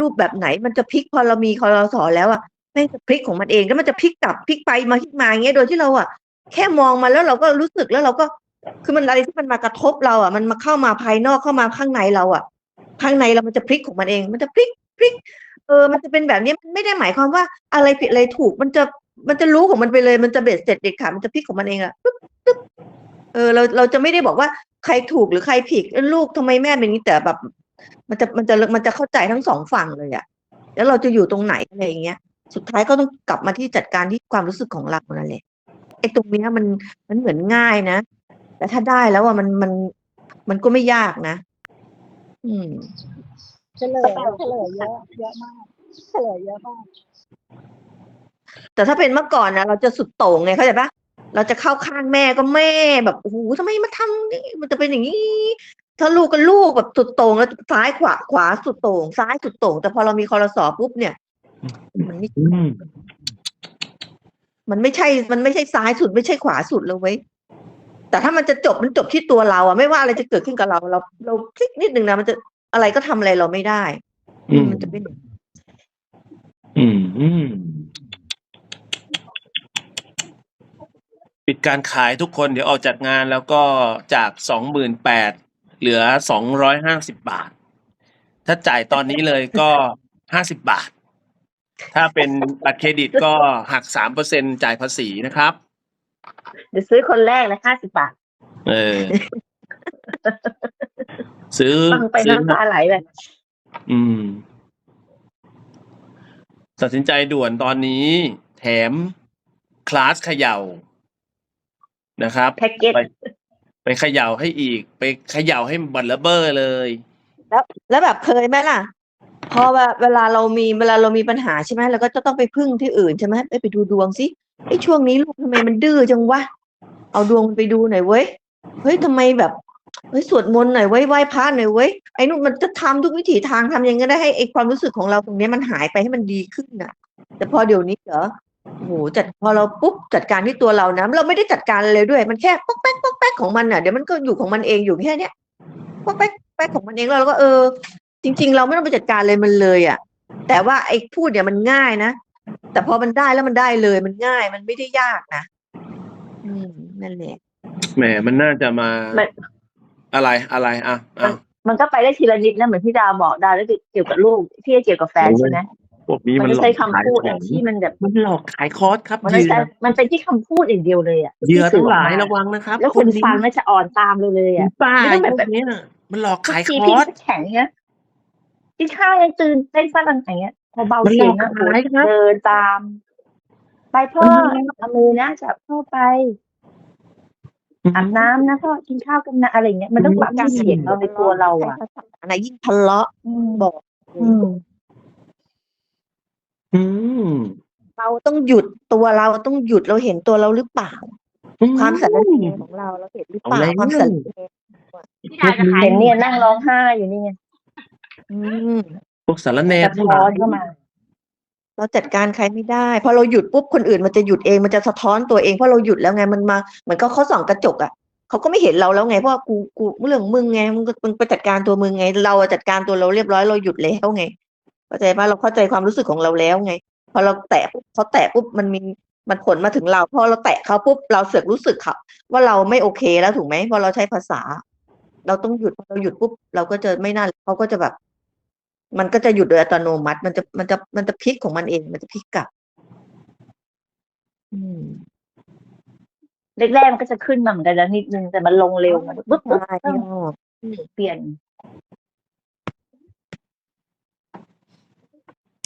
รูปแบบไหน มันจะพลิกพอเรามีคอรสอแล้วอะแม่งจะพลิกของมันเองแล้วมันจะพลิกกลับพลิกไปมาพลิกมาอย่างเงี้ยโดยที่เราอะแค่มองมาแล้วเราก็รู้สึกแล้วเราก็ คือมันอะไรที่มันมากระทบเราอะมันมาเข้ามาภายนอกเข้ามาข้างในเราอะข้างในเรามันจะพลิกของมันเอง มันจะพลิกพลิก เออ มันจะเป็นแบบนี้มันไม่ได้หมายความว่าอะไรผิดอะไรถูก มันจะมันจะรู้ของมันไปเลย มันจะเบ็ดเสร็จเด็ดขาดมันจะพลิกของมันเองอะปึ๊บปึ๊บเออเราเราจะไม่ได้บอกว่าใครถูกหรือใครผิดลูกทำไมแม่เป็นนี้แต่แบบ มันจะมันจะมันจะเข้าใจทั้งสองฝั่งเลยอะแล้วเราจะอยู่ตรงไหนอะไรอย่างเงี้ย สุดท้ายก็ต้องกลับมาที่จัดการที่ความรู้สึกของเรานั่นแหละไอ้ตรงเนี้ยมันมันเหมือนง่ายนะแต่ถ้าได้แล้วอะมันมันมันก็ไม่ยากนะ อืมเฉลยเฉลยเยอะเยอะมากเฉลยเยอะมากแต่ถ้าเป็นเมื่อก่อนนะเราจะสุดโต่งไงเข้าใจปะเราจะเข้าข้างแม่ก็แม่แบบโอ้โหทำไมมาทำนี่มันจะเป็นอย่างนี้ ถ้าลูกก็ลูกแบบสุดโต่งแล้วซ้ายขวาขวาสุดโต่งซ้ายสุดโต่งแต่พอเรามีคอรสอปุ๊บเนี่ย มันไม่อืมมันไม่ใช่ มันไม่ใช่ซ้ายสุดไม่ใช่ขวาสุดเลยเว้ยแต่ถ้ามันจะจบมันจบที่ตัวเราอะไม่ว่าอะไรจะเกิดขึ้นกับเรา เราเราคลิกนิดนึงนะมันจะอะไรก็ทำอะไรเราไม่ได้อืมมันจะเป็นอย่างนี้อืมอืมปิดการขายทุกคนเดี๋ยวออกจากงานแล้วก็จากสองหมื่นแปด เหลือสองร้อยห้าสิบบาท ถ้าจ่ายตอนนี้เลยก็ห้าสิบบาท ถ้าเป็นบัตรเครดิตก็หักสามเปอร์เซ็นจ่ายภาษีนะครับ เดี๋ยวซื้อคนแรกเลยห้าสิบบาท เออ ซื้อฟังไปซื้อน้ำตาไหลเลยอืม ตัดสินใจด่วนตอนนี้ แถมคลาสเขย่านะครับแพ็กเกจ ไปเขย่าให้อีก ไปเขย่าให้บัตเลเบอร์เลย แล้วแล้วแบบเคยไหมล่ะ พอว่าเวลาเรามีเวลาเรามีปัญหาใช่ไหมเราก็จะต้องไปพึ่งที่อื่นใช่ไหมเอ้ยไปดูดวงสิไอ้ช่วงนี้ลูกทำไมมันดื้อจังวะเอาดวงมันไปดูหน่อยเว้ยเฮ้ยทำไมแบบเฮ้ยสวดมนต์หน่อยเว้ยไหว้พระหน่อยเว้ยไอ้นู่นมันจะทำทุกวิถีทางทำยังไงก็ได้ให้ไอ้ความรู้สึกของเราตรงเนี้ยมันหายไปให้มันดีขึ้นน่ะ แต่พอเดี๋ยวนี้เหรอ โอ้โหจัดพอเราปุ๊บจัดการที่ตัวเรานะเราไม่ได้จัดการอะไรเลยด้วย มันแค่ป๊อกแป๊กป๊อกแป๊กของมันน่ะเดี๋ยวมันก็อยู่ของมันเองอยู่แค่เนี้ยป๊อกแป๊กแป๊กของมันเองแล้วเราก็เออ จริง ๆ เราไม่ต้องไปจัดการเลยมันเลยอะ แต่ว่าไอ้พูดเนี่ยมันง่ายนะแต่พอมันได้แล้วมันได้เลยมันง่ายมันไม่ได้ยากนะอืมนั่นแหละแหมมันน่าจะมามันอะไรอะไรอะอะมันก็ไปได้ทีละนิดนะเหมือนที่ดาวบอกดาวแล้วเกี่ยวกับลูกที่เกี่ยวกับแฟนใช่ไหม พวกนี้มันมันไม่หลอใช้กคำขายพูดขออะงที่มันแบบมันหลอกขายคอร์สครับมันเหไม่ยื่อใช่มันเป็นที่คำพูดอย่างเดียวเลยอะเหยื่อที่ทั้งหลายสื่อระวังนะครับ แล้วคนนี้ฟังไม่จะอ่อนตามเราเลยอะป้าไม่ต้องแบบพวกเนี้ยมันหลอกขายคทีอพี่ร์สแข็งเงี้ยกินข้าวยังตื่นเต้นฝรั่งอย่างเงี้ยพอเบามันหลเสียองกนะขายครับเดินตาม ไปพ่อเอามือนะจับพ่อไปอาบน้ำนะพ่อกินข้าวกันนะอะไรเงี้ยมันต้องปรับเสียงเราในตัวเราอะใช้ภาษาไหนยิ่งทะเลาะอืมบอก อืมอืม เราต้องหยุด ตัวเราต้องหยุด เราเห็นตัวเราหรือเปล่าความสารเลวของเราเราเห็นหรือเปล่า เอาแล้ว ความสารเลวเห็นเนี่ยนั่งร้องไห้อยู่นี่ไงอืม พวกสารแหนสะทั้งหท้อลานยเข้ามา เราจัดการใครไม่ได้ พอเราหยุดปุ๊บคนอื่นมันจะหยุดเองมันจะสะท้อนตัวเองเพราะเราหยุดแล้วไงมันมาเหมือนก็เขาส่องกระจกอะเขาก็ไม่เห็นเราแล้วไงเพราะว่ากูกูเรื่องมึงไงมึงก็มึงไปจัดการตัวมึงไง เราอะจัดการตัวเราเรียบร้อยเราหยุดแล้วไง เข้าใจปะเราเข้าใจความรู้สึกของเราแล้วไงพอเราแตะปุ๊บเขาแตะปุ๊บมันมีมันผลมาถึงเราพอเราแตะเขาปุ๊บเราเสือกรู้สึกเขาว่าเราไม่โอเคแล้วถูกไหมพอเราใช้ภาษา เราต้องหยุดพอเราหยุดปุ๊บเราก็จะไม่น่าเขาก็จะแบบ มันก็จะหยุดโดยอัตโนมัติ มันจะมันจะมันจะพลิกของมันเอง มันจะพลิกกลับ อืมแรกๆมันก็จะขึ้นมาเหมือนกันนะนิดนึงแต่มันลงเร็วมันปึ๊บปึ๊บใช่ปึ๊บพี่อ้อเปลี่ยน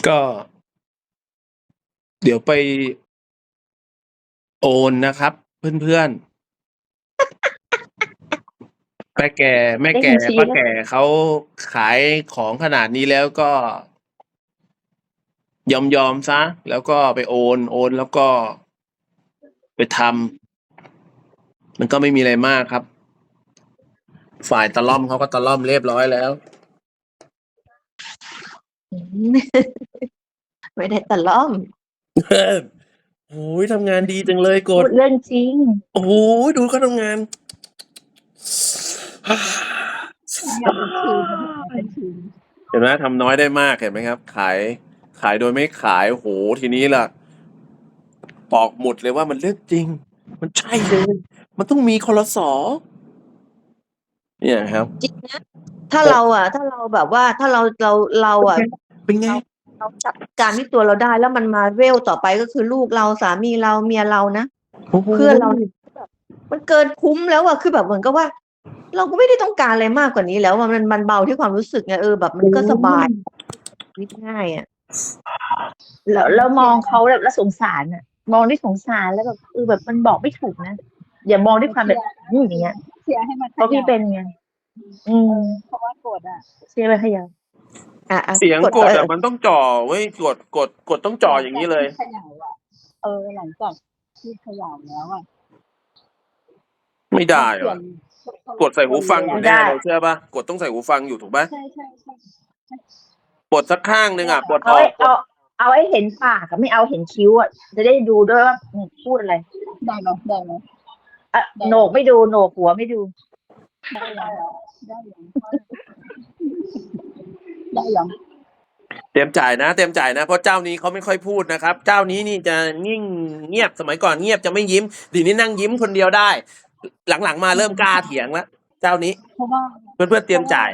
ก็ เดี๋ยวไปโอนนะครับ เพื่อนๆแม่แก่ แม่แก่ได้บัญชีป้าแล้วแก่เขาขายของขนาดนี้แล้วก็ ยอมยอมซะ แล้วก็ไปโอนโอนแล้วก็ไปทำมันก็ไม่มีอะไรมากครับ ฝ่ายตะล่อมเขาก็ตะล่อมเรียบร้อยแล้ว อืม ไม่ได้ตะล่อม โอ้ยทำงานดีจังเลยกพูด ดเรื่องจริง โอ้โหดูเขาทำงาน อย่าเป็นคืนอย่าเป็นคืนเห็นไหมทำน้อยได้มากเห็นไหมครับ ขายขายโดยไม่ขายโหทีนี้ล่ะ ปอกหมุดเลยว่ามันเรื่องจริง มันใช่เลย มันต้องมีคอรสอเนี่ยครับ จริงนะ ถ้าเราอะ ถ้าเราแบบว่า ถ้าเราเราเราอะ เป็นไง เราจัดการที่ตัวเราได้แล้วมันมาเวลต่อไปก็คือลูกเราสามีเราเมียเรานะเพื่อนเราเนี่ยแบบมันเกินคุ้มแล้วอะคือแบบเหมือนกับว่า เราก็ไม่ได้ต้องการอะไรมากกว่านี้แล้วอะมันมันเบาที่ความรู้สึกไงเออแบบมันก็สบายชีวิตง่ายอะแล้วแล้วมองเขาแบบแล้วสงสารอะ มองด้วยสงสารแล้วแบบเออแบบมันบอกไม่ถูกนะอย่ามองด้วยความแบบอืมอย่างเงี้ยเชียร์ให้มันเพราะพี่เป็นไงอืมเพราะว่ากดอะเชื่อไหมขยัน อะอะเสียงกดเออะอมันต้องจ่อเว้ยกดกดกดต้องจ่ออย่างนี้เลยเขย่าอะเออหลังจากที่เขย่าแล้วอะไม่ได้เปลี่ยว่ะนกดใส่หูฟังอยู่แน่เลยเชื่อปะกดต้องใส่หูฟังอยู่ถูกปะใช่ใช่ใช่กดสักข้างหนึ่งอะกดอเอาอกไว้กเอาดเอาให้เห็นปากอะไม่เอาเห็นคิ้วอะจะได้ดูด้วยว่าอืมพูดอะไรได้ไหมได้ไหมอะโหนกไม่ดูโหนกหัวไม่ดูได้แล้วได้ยัง ได้ยังเตรียมจ่ายนะ เตรียมจ่ายนะเพราะเจ้านี้เขาไม่ค่อยพูดนะครับ เจ้านี้นี่จะนิ่งเงียบสมัยก่อนเงียบจะไม่ยิ้มดีนี้นั่งยิ้มคนเดียวได้ หลังๆมาเริ่มกล้าเถียงแล้วเจ้านี้เพราะว่าเพื่อนๆเตรียมจ่าย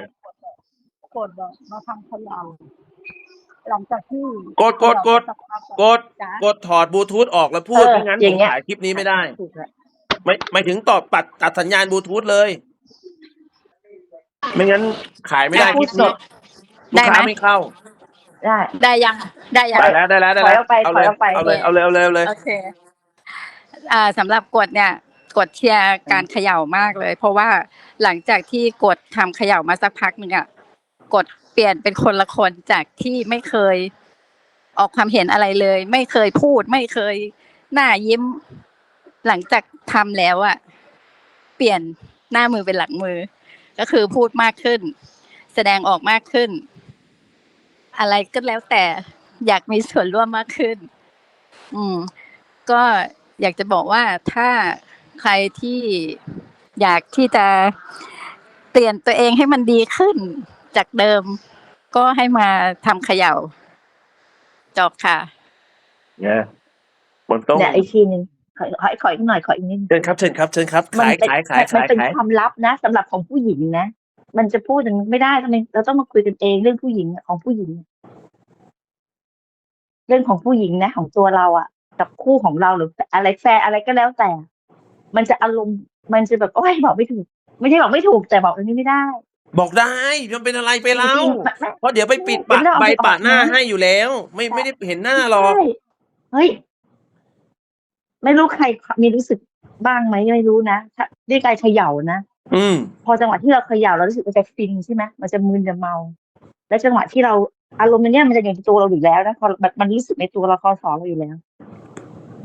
กดอะมาทำเขย่าหลังจากที่กดกดกดสัพัอะกดจ๊ะกดถอดบลูทูธออกแล้วพูดเออไม่งั้นอผย่ามงเงี้ยขายคลิปนี้ไม่ได้ถูกแล้วไม่ไม่ถึงตอบปัดตัดสัญญาณบลูทูธเลย ไม่งั้นขายไม่ได้คลิปนี้ลูก ได้ไหมค้าไม่เข้าได้ ได้ยัง ได้ยัง ได้แล้วได้แล้วได้แล้วถอยออกไปเอาเลยถอยออกไป เอาเลยเอาเลยเอาเลยเอาเลย โอเคอ่าสำหรับกดเนี่ยกดเชียร์การเขย่ามากเลย เพราะว่าหลังจากที่กดทำเขย่ามาสักพักหนึ่งอะกดเปลี่ยนเป็นคนละคนจากที่ไม่เคยออกความเห็นอะไรเลย ไม่เคยพูด ไม่เคยหน้ายิ้ม หลังจากทำแล้วอะเปลี่ยนหน้ามือเป็นหลังมือ ก็คือพูดมากขึ้น แสดงออกมากขึ้น อะไรก็แล้วแต่อยากมีส่วนร่วมมากขึ้น อืม ก็อยากจะบอกว่าถ้าใครที่อยากที่จะเปลี่ยนตัวเองให้มันดีขึ้นจากเดิม ก็ให้มาทำเขย่า จบค่ะ เนี่ยมันต้องเนี่ยอีกทีหนึ่งขอขอขออีกหน่อยขออีกนิดนึงเชิญครับเชิญครับเชิญครับมัขายเป็นขายขายมันขายเป็นขายความลับนะสำหรับของผู้หญิงนะ มันจะพูดอย่างนี้ไม่ได้ทำไมเราต้องมาคุยกันเองเรื่องผู้หญิงอะของผู้หญิง เรื่องของผู้หญิงนะ ของตัวเราอะกับคู่ของเราหรืออะไรแฟนอะไรก็แล้วแต่ มันจะอารมณ์มันจะแบบโอ้ยบอกไม่ถูก ไม่ใช่บอกไม่ถูกแต่บอกอันนี้ไม่ได้ บอกได้มันเป็นอะไรไปเล่าจริงๆมันมันเพราะเดี๋ยวไปปิดปะเดี๋ยวเราเอาใบไปออกปะหน้านะให้อยู่แล้ว ไม่ไม่ได้เห็นหน้าหรอกใช่เฮ้ยไม่รู้ใครมีรู้สึกบ้างไหมไม่รู้นะถ้าด้วยการเขย่านะอืม พอจังหวะที่เราเขย่าเรารู้สึกมันจะฟินใช่ไหมมันจะมึนจะเมา แล้วจังหวะที่เรา อารมณ์ในเนี้ยมันจะอยู่ในตัวเราอยู่แล้วนะพอแบบมันรู้สึกในตัวเราคอสอเราอยู่แล้ว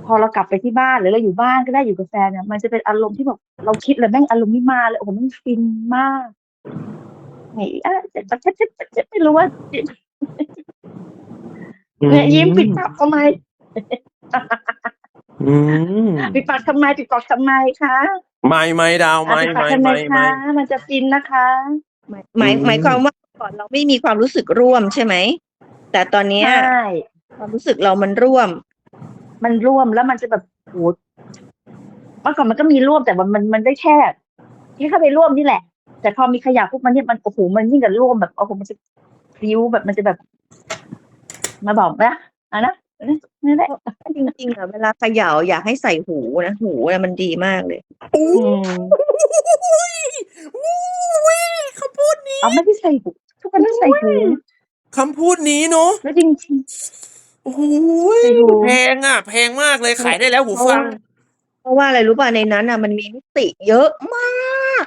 พอเรากลับไปที่บ้านหรือเราอยู่บ้านก็ได้อยู่กับแฟนเนี่ยมันจะเป็นอารมณ์ที่แบบเราคิดเลยแม่งอารมณ์ไม่มาเลยโอ้โหมันฟินมากนี่อะจะจะจะจะจะไม่รู้ว่าเนี่ยยิ้มปิดปากทำไมอืมปิดปากทำไมปิดปากทำไมคะไม่ไม่ดาวไม่ปิดปากไม่ทำไมไม่ไม่คะมันจะฟินนะคะหมายหมายอืมหมายความว่า ก่อนเราไม่มีความรู้สึกร่วมใช่ไหม แต่ตอนเนี้ยใช่ความรู้สึกเรามันร่วม มันร่วมแล้วมันจะแบบโหเมื่อก่อนมันก็มีร่วมแต่มันมันมันได้แค่แค่เข้าไปร่วมนี่แหละ แต่พอมีขยะปุ๊บมันเนี่ยมันโอ้โหมันยิ่งกับร่วมแบบโอ้โหมันจะพลิ้วแบบมันจะแบบ มาบอกนะอะนะนี่นแหละจริงๆอะเวลาเขย่าอยากให้ใส่หูนะหูเนี่ยมันดีมากเลยอู้อืมอู้ยคำพูดนี้เอาไม่ได้ใส่หู ทุกคนต้องใส่หูคำพูดนี้เนาะแล้วจริงจริง โอ้โหใส่หูแพงอะ แพงมากเลยขายได้แล้วหูฟัง เพราะว่าอะไรรู้ป่ะในนั้นอะมันมีมิติเยอะมาก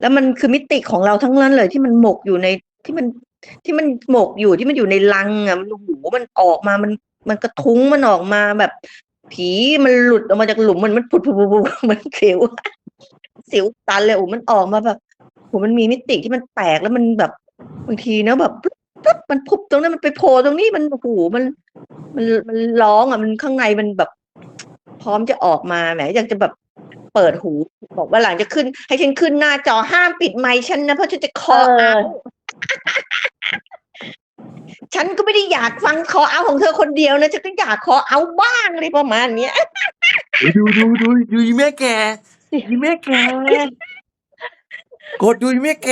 แล้วมันคือมิติของเราทั้งนั้นเลยที่มันหมกอยู่ในที่มันที่มันหมกอยู่ที่มันอยู่ในลังอะมันหูมันออกมามันมันกระทุ้งมันออกมาแบบ ผีมันหลุดออกมาจากหลุมมันมันผุดผุดผุดผุดมันเสียวสิวตันเลยโอ้มันออกมาแบบ โหมันมีมิติที่มันแปลกแล้วมันแบบบางทีเนอะแบบปึ๊บปึ๊บมันพุบตรงนั้นมันไปโผล่ตรงนี้มันโอ้โหมัน มันมันร้องอะมันข้างในมันแบบ พร้อมจะออกมาแหมอยากจะแบบเปิดหู บอกว่าหลังจะขึ้น ให้ฉันขึ้นหน้าจอห้ามปิดไมค์ฉันนะเพราะฉันจะคอเออเอาฉันก็ไม่ได้อยากฟังคอเอาของเธอคนเดียวนะฉันก็อยากคอเอาบ้างอะไรประมาณเนี้ยดูดูดูดูอีแม่แกอีแม่แก กดดูอีแม่แก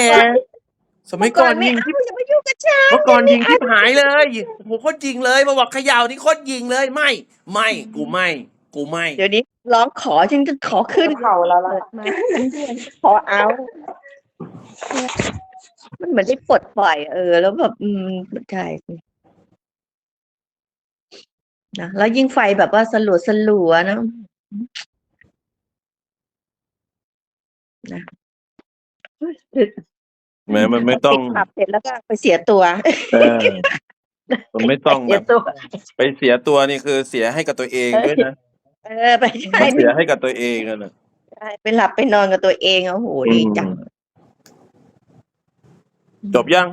สมัยก่อนไม่ยิงเอาที่อย่ามายุ่งกับฉันเมื่อก่อนยิงที่หายเลยโอ้โหโคตรยิงเลยมาบอกเขย่านี่โคตรยิงเลยไม่ ไม่ กูไม่ กูไม่ เดี๋ยวนี้ร้องขอฉันจะขอขึ้นเข่าแล้วล่ะเปิดมาฉันด้วยขอเอา มันเหมือนได้ปลดปล่อยเออ แล้วแบบ อืมใช่สินะแล้วยิ่งไฟแบบว่าสลัวสลัวๆนะนะ แม้มันไม่ต้องปิดผับเสร็จแล้วก็ไปเสียตัว เออมันไม่ต้องเดี๋แบยวบตัว ไปเสียตัวนี่คือเสียให้กับตัวเองด้วยนะเออไปใช่มันเสียให้กับตัวเองอะนะใช่ไปหลับไปนอนกับตัวเองโอ้โหดีจัง จบยัง